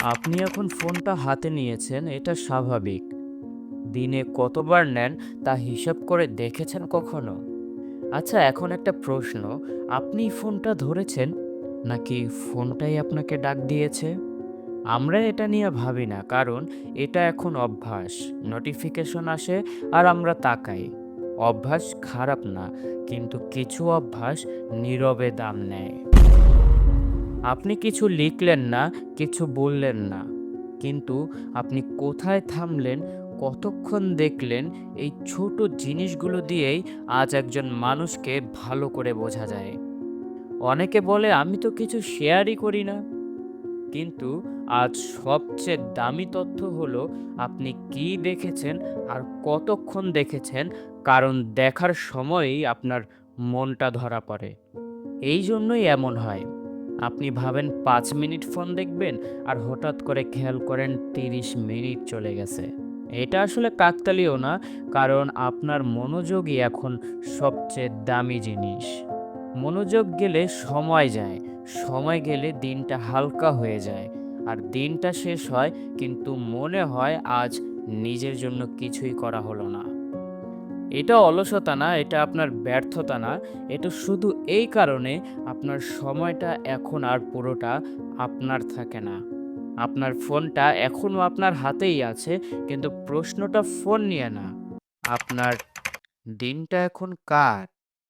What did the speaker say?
আপনি এখন ফোনটা হাতে নিয়েছেন, এটা স্বাভাবিক। দিনে কতবার নেন, তা হিসাব করে দেখেছেন কখনো? আচ্ছা এখন একটা প্রশ্ন, আপনি ফোনটা ধরেছেন, নাকি ফোনটাই আপনাকে ডাক দিয়েছে? আমরা এটা নিয়ে ভাবি না, কারণ এটা এখন অভ্যাস নোটিফিকেশন আসে আর আমরা তাকাই। অভ্যাস খারাপ না, কিন্তু কিছু অভ্যাস নীরবে দাম নেয়। আপনি কিছু লিখলেন না, কিছু বললেন না। কিন্তু আপনি কোথায় থামলেন, কতক্ষণ দেখলেন, এই ছোট জিনিসগুলো দিয়েই আজ একজন মানুষকে ভালো করে বোঝা যায়। অনেকে বলে, আমি তো কিছু শেয়ারই করি না। কিন্তু আজ সবচেয়ে দামি তথ্য হলো, আপনি কি দেখেছেন আর কতক্ষণ দেখেছেন, কারণ দেখার সময়ই আপনার মনটা ধরা পড়ে। এই জন্যই এমন হয়। আপনি ভাবেন পাঁচ মিনিট ফোন দেখবেন আর হঠাৎ করে খেয়াল করেন তিরিশ মিনিট চলে গেছে। এটা আসলে কাকতালীয় না, কারণ আপনার মনোযোগই এখন সবচেয়ে দামি জিনিস। মনোযোগ গেলে সময় যায়, সময় গেলে দিনটা হালকা হয়ে যায়। আর দিনটা শেষ হয়, কিন্তু মনে হয় আজ নিজের জন্য কিছুই করা হলো না। এটা অলসতা না, এটা আপনার ব্যর্থতা না। এটা শুধু এই কারণে আপনার সময়টা এখন আর পুরোটা আপনার থাকে না। আপনার ফোনটা এখনও আপনার হাতেই আছে, কিন্তু প্রশ্নটা ফোন নিয়ে না। আপনার দিনটা এখন কার?